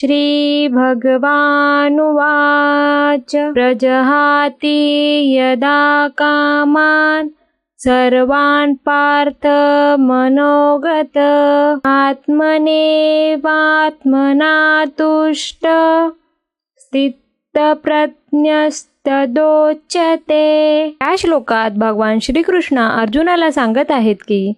श्रीभगवानुवाच प्रजहाति यदा कामान् सर्वान् पार्थ मनोगत आत्मनेवात्मना तुष्ट स्थितप्रज्ञस्तदोच्यते। या श्लोकात भगवान श्रीकृष्ण अर्जुनाला सांगत आहेत की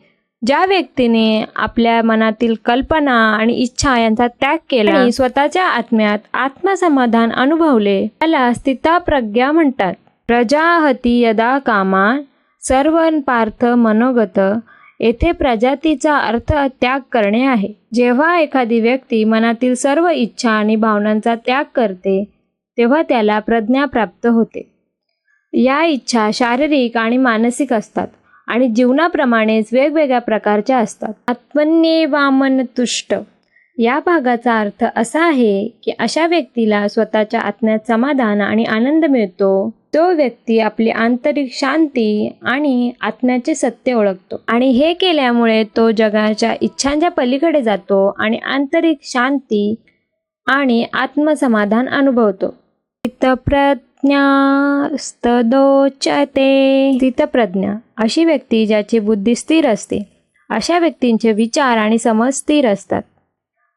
ज्या व्यक्तीने आपल्या मनातील कल्पना आणि इच्छा यांचा त्याग केला आणि स्वतःच्या आत्म्यात आत्मसमाधान अनुभवले त्याला स्थिताप्रज्ञा म्हणतात. प्रजाहती यदा कामा सर्व पार्थ मनोगत येथे प्रजातीचा अर्थ त्याग करणे आहे. जेव्हा एखादी व्यक्ती मनातील सर्व इच्छा आणि भावनांचा त्याग करते तेव्हा त्याला प्रज्ञा प्राप्त होते. या इच्छा शारीरिक आणि मानसिक असतात. आणि जीवनाप्रमाणेच वेगवेगळ्या प्रकारच्या असतात. आत्मन्येवामन तुष्ट. या भागाचा अर्थ असा आहे की अशा व्यक्तीला स्वतःच्या आत्म्यात समाधान आणि आनंद मिळतो. तो व्यक्ती आपली आंतरिक शांती आणि आत्म्याचे सत्य ओळखतो. आणि हे केल्यामुळे तो जगाच्या इच्छांच्या पलीकडे जातो आणि आंतरिक शांती आणि आत्मसमाधान अनुभवतो. प्रज्ञास्तदोचते स्थितप्रज्ञा अशी व्यक्ती ज्याची बुद्धी स्थिर असते अशा व्यक्तींचे विचार आणि समज स्थिर असतात.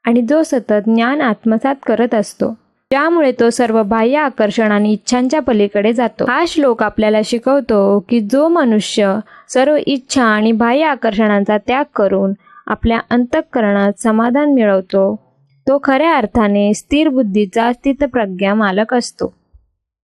आणि जो सतत ज्ञान आत्मसात करत असतो त्यामुळे तो सर्व बाह्य आकर्षण आणि इच्छांच्या पलीकडे जातो. हा श्लोक आपल्याला शिकवतो की जो मनुष्य सर्व इच्छा आणि बाह्य आकर्षणांचा त्याग करून आपल्या अंतःकरणात समाधान मिळवतो तो खऱ्या अर्थाने स्थिर बुद्धीचा स्थितप्रज्ञा मालक असतो.